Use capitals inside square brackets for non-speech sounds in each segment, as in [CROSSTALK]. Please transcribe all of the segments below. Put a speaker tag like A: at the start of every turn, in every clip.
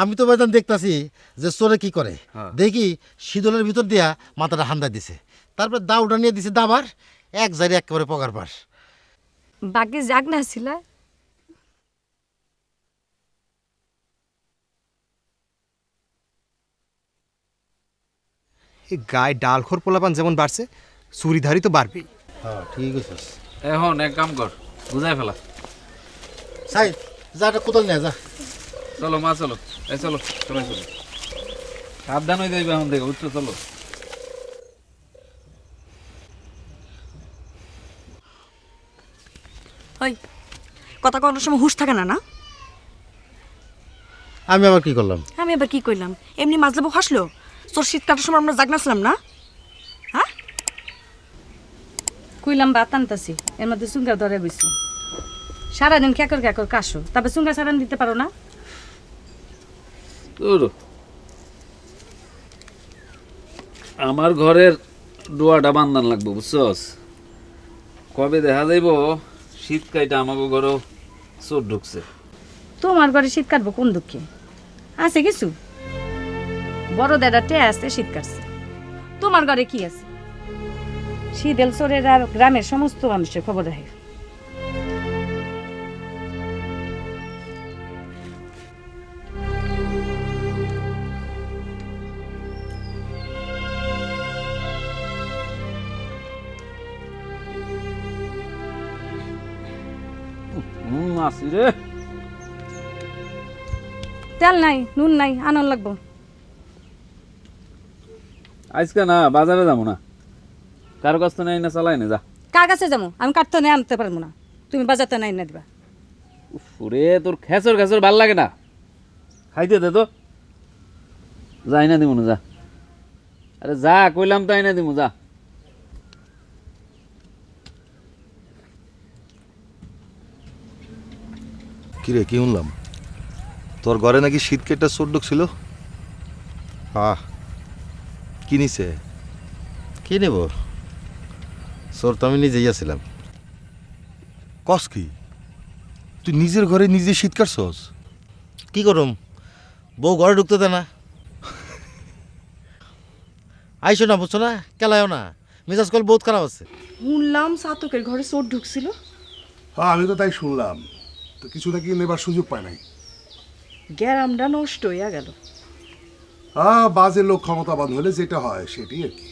A: আমি তো বাজান দেখতাছি যে চোরে কি করে।
B: হ্যাঁ।
A: দেখি শীতলের ভিতর দিয়া মাথাটা হান্দা দিছে। তারপর দাউটা নিয়ে দিছে দাবার এক জারি একেবারে পগার পার
C: বাকি যাক না ছিল।
B: এই গায়ে ডালখোর পোলাপান যেমন বাড়ছে চুরিধারি তো বাড়বেই।
A: হ্যাঁ ঠিক আছে
D: এখন এক কাম কর বুঝাই ফেলা।
A: সাই যা কোদাল নিয়ে যা।
D: চলো মা চলো। এই চলো সবাই চলো। সাবধান হয়ে যাইবে এখন দেখো উচ্চ চলো।
E: ওই কথা কোনো সময় হুশ থাকে না না?
A: আমি আবার কি করলাম?
E: আমি এবার কি করলাম এমনি মাজলাবো হাসলো? তোর শীত কাটার সময় আমরা জাগনাছিলাম না? হ্যাঁ?
C: কইলাম বাত আনতাছি এর মধ্যে চুঙ্গা ধরে বইছো। সারাদিন ক্যাকর ক্যাকর কাশো তবে চুঙ্গা সারান দিতে পারো না?
D: আমার ঘরের ডোয়াটা বান্ধান লাগবে, বুঝছস? কবে দেখা যাইব, শীত কাইটা আমাকে ঘরেও চোর ঢুকছে।
C: তোমার ঘরে শীত কাটবো কোন দুঃখে? আছে কিছু? বড় দাদা টে আসতে শীত কাটছে। তোমার ঘরে কি আছে? শীতেল চোরের গ্রামের সমস্ত মানুষের খবর রাখে।
D: রে।
C: তেল নাই নুন নাই আনন্দ লাগবো।
D: আজকে না বাজারে যাব না। কারও কাছ তো নেই না চালাই না যা।
C: কার কাছে যাব? আমি কাটতে নিয়ে আনতে পারব না? তুমি বাজারতে নাই না দিবা।
D: ওরে তোর খেসর খেসর ভালো লাগে না। খাইতে দে তো। যাই না দিব না যা। আরে যা কইলাম তাই না দিব যা।
F: কিরে কি শুনলাম? তোর ঘরে নাকি শীত কেটটা চোর ঢুকছিল আহ কি নিছে?
A: কি নেব? চোর তো আমি নিজেই আছিলাম।
F: কস কি? তুই নিজের ঘরে নিজে শীত কাটছস?
A: কি করুম? বউ ঘরে ঢুকতে দে না। আইসো না বুঝছ না? কেলায়ও না। মেজাজ কল বহুত খারাপ আছে।
E: শুনলাম সাতকের ঘরে চোর ঢুকছিল।
G: হ্যাঁ আমি তো তাই শুনলাম। তো কিছু নাকি নেবার সুযোগ পায় নাই?
E: গ্যারামটা নষ্ট হইয়া গেল।
G: হ্যাঁ বাজে লোক ক্ষমতাবান হলে যেটা হয় সেটি আর কি।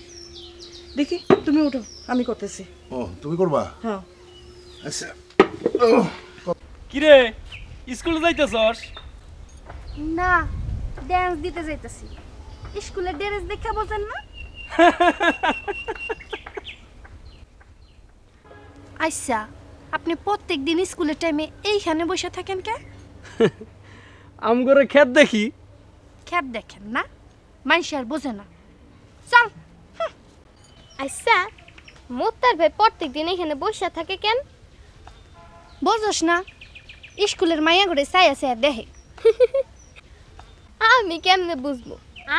E: দেখি তুমি ওঠো আমি করতেছি।
G: ও তুমি করবা?
E: হ্যাঁ।
G: আচ্ছা।
H: কিরে স্কুলে যাইতেছস?
I: না ড্যান্স দিতে যাইতাছি। স্কুলের ড্রেস দেখা বোঝেন না? [LAUGHS] আচ্ছা আপনি প্রত্যেক দিন স্কুলের টাইমে এইখানে বসে থাকেন কে?
H: আম করে খেত দেখি।
I: খ্যাপ দেখেন না? মানুষ আর বোঝে না। চল।
J: আচ্ছা মোত্তার ভাই প্রত্যেক দিন এখানে বসে থাকে কেন?
I: বোঝোস না। স্কুলের মাইয়া ঘরে চাই আছে দেহে
J: আমি কেমনে বুঝব?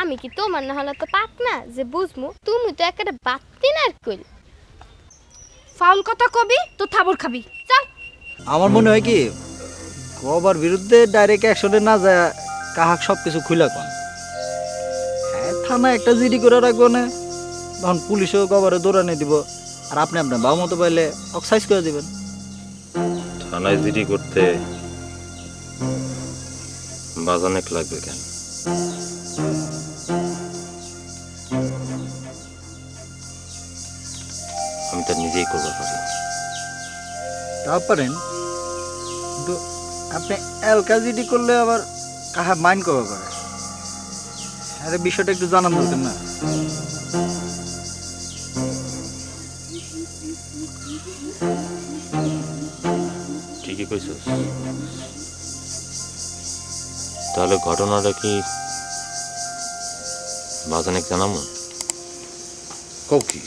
J: আমি কি তোমার না হলে তো পাক না যে বুঝব? তুমি তো একটা বাত্তি না আর কইল
I: ফাউল কথা কবি তো থাবর খাবি। চল।
H: আমার মনে হয় কি গবার বিরুদ্ধে ডাইরেক্ট অ্যাকশনে না যায় কাহাক সব কিছু খুলে কন। হ্যাঁ থানা একটা জিডি করে রাখব না। তখন পুলিশও গবারে দৌড়ানি দিব। আর আপনি আপনার বাবা মতো পাইলে অক্সাইজ করে দিবেন।
K: থানায় জিডি করতে বাজানেক লাগবে কেন? তা
H: পারেন কিন্তু আপনি এলকা জিডি করলে আবার কাহা মাইন্ড কবে করে? আরে বিষয়টা একটু জানান দরকার না।
K: ঠিকই কইছস। তাহলে ঘটনাটা কি বাজানেক জানামো?
L: কও কি?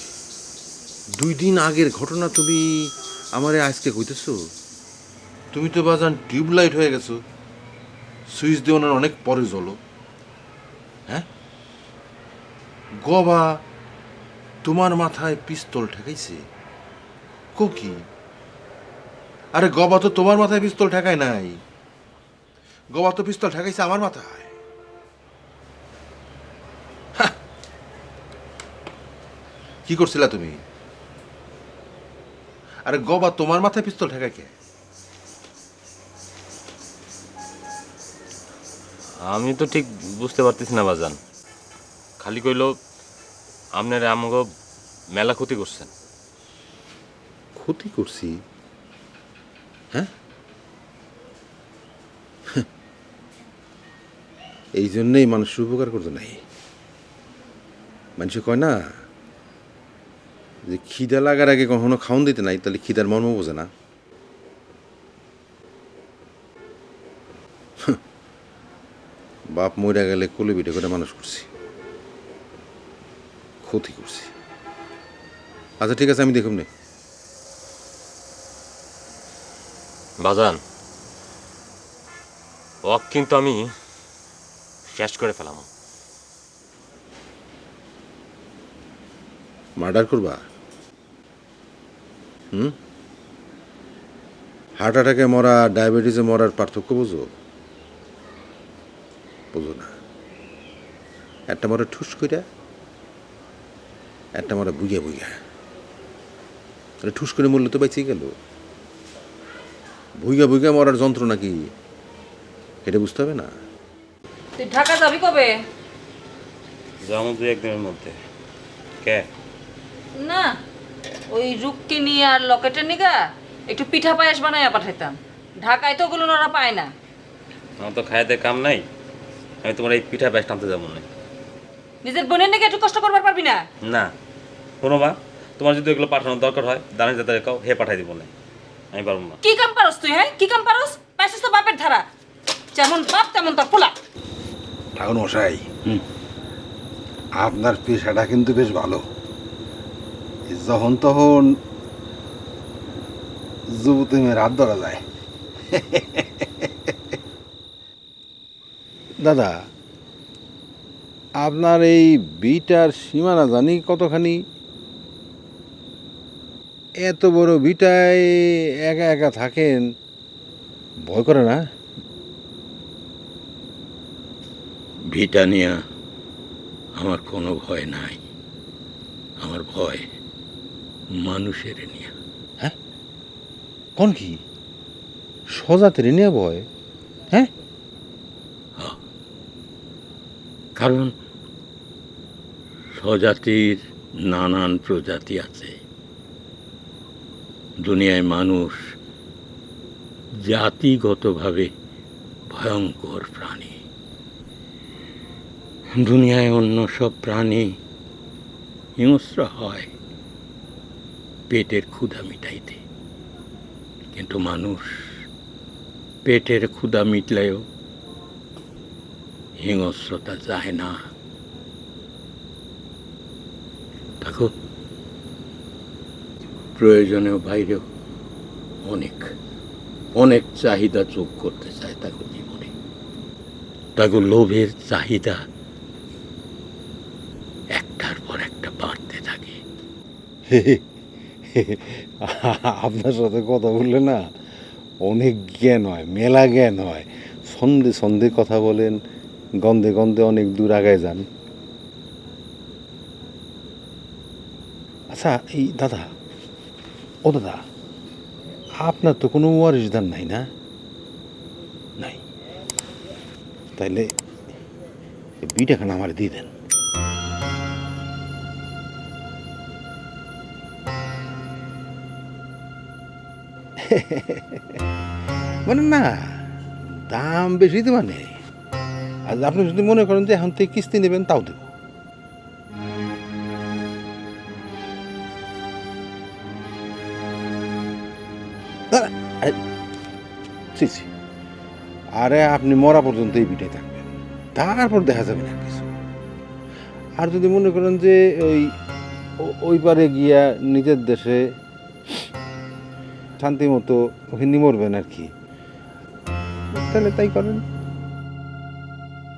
L: দুই দিন আগের ঘটনা তুমি আমারে আজকে কইতেছো? তুমি তো বাজান টিউবলাইট হয়ে গেছো। সুইচ দিয়ে ওনার অনেক পরে জ্বলো। হ্যাঁ? গবা তোমার মাথায় পিস্তল ঠেকাইছে? কোকি আরে গবা তো তোমার মাথায় পিস্তল ঠেকায় নাই। গবা তো পিস্তল ঠেকাইছে আমার মাথায়।
M: কি করছিলা তুমি? আরে গবা তোমার মাথায় পিস্তল ঠেকা কে?
K: আমি তো ঠিক বুঝতে পারতেছি না বাজান। খালি কইল আপনার আমাকে মেলা ক্ষতি করছেন।
M: ক্ষতি করছি? হ্যাঁ। এই জন্যেই মানুষের উপকার করতে নাই। মানুষ কয় না যে খিদা লাগার আগে কখনো খাওন দিতে নাই তাহলে খিদার মর্ম বোঝে না। [LAUGHS] বাপ মইরা গেলে কোলে পিঠে করে মানুষ করছি। ক্ষতি করছি। আচ্ছা ঠিক আছে আমি দেখুন নে।
K: বাজান ওক কিন্তু আমি শেষ করে ফেলাম।
M: মার্ডার করবা? হুম? হার্ট অ্যাটাকে মরা ডায়াবেটিসে মরার পার্থক্য বুঝো? বুঝো না। একটা মরা ঠুস কইরা একটা মরা বুইয়া বুইয়া। তাহলে ঠুস করে মরলে তো বেঁচে গেল। ভুইগা ভুইগা মরার যন্ত্র নাকি এটা বুঝতে হবে না।
C: তুই ঢাকা যাবি কবে?
K: যেমন দু একদিনের মধ্যে। কে?
C: না। ওই রুক্কিনি আর লকেটের নিগা একটু পিঠা পায়েস বানাইয়া পাঠাইতাম। ঢাকায় তো ওগুলো ওরা পায় না।
K: আমার তো খাইতে কাম নাই। আমি তোমার এই পিঠা ব্যাস টানতে যাব না।
C: নিজের বোনের নাকি একটু কষ্ট করবার পারবি না?
K: না। শোনো মা তোমার যদি এগুলো পাঠানোর দরকার হয় দাঁড়িয়ে যাতে কাও হে পাঠাই দিব না। আমি পারব না।
C: কি কাম পারস তুই হ্যাঁ? কি কাম পারস? পাইছিস তো বাপের ধারা। যেমন বাপ তেমন তোর পোলা।
L: ঠাকুর মশাই আপনার পেশাটা কিন্তু বেশ ভালো। যখন তখন যুবতী মেয়ের হাত ধরা যায় দাদা আপনার এই বিটার সীমানা জানি কতখানি? এত বড় বিটায় একা একা থাকেন ভয় করে না?
N: ভিটানিয়া আমার কোনো ভয় নাই আমার ভয়। মানুষের নিয়ে।
L: হ্যাঁ? কোন কি? সজাতের নিয়ে ভয় হ্যাঁ।
N: কারণ স্বজাতির নানান প্রজাতি আছে। দুনিয়ায় মানুষ জাতিগতভাবে ভয়ঙ্কর প্রাণী। দুনিয়ায় অন্য সব প্রাণী হিংস্র হয়। পেটের ক্ষুধা মিটাইতে। কিন্তু মানুষ পেটের ক্ষুধা মিটলেও হিংস্রতা যায় না। দেখো, প্রয়োজনেও বাইরেও অনেক অনেক চাহিদা যোগ করতে চায় তাকে জীবনে। তাকে লোভের চাহিদা একটার পর একটা বাড়তে থাকে।
L: আপনার সাথে কথা বললে না অনেক জ্ঞান হয়, মেলা জ্ঞান হয়। সন্ধে সন্ধে কথা বলেন, গন্ধে গন্ধে অনেক দূর আগায় যান। আচ্ছা এই দাদা, ও দাদা, আপনার তো কোনো ওয়ারিশ দান নাই না? নাই। তাইলে বিটাখানা আমার দিয়ে দেন। [LAUGHS] মানে না দাম বেশি তো মানে। আর আপনি যদি মনে করেন যে এখন থেকে কিস্তি নেবেন তাও দেব। আরে, আপনি মরা পর্যন্ত এই বিটাই থাকবেন। তারপর দেখা যাবে না কিছু। আর যদি মনে করেন যে ওই ওই পারে গিয়া নিজের দেশে শান্তি মতো ওখানে মরবেন আর কি। তাহলে তাই করেন।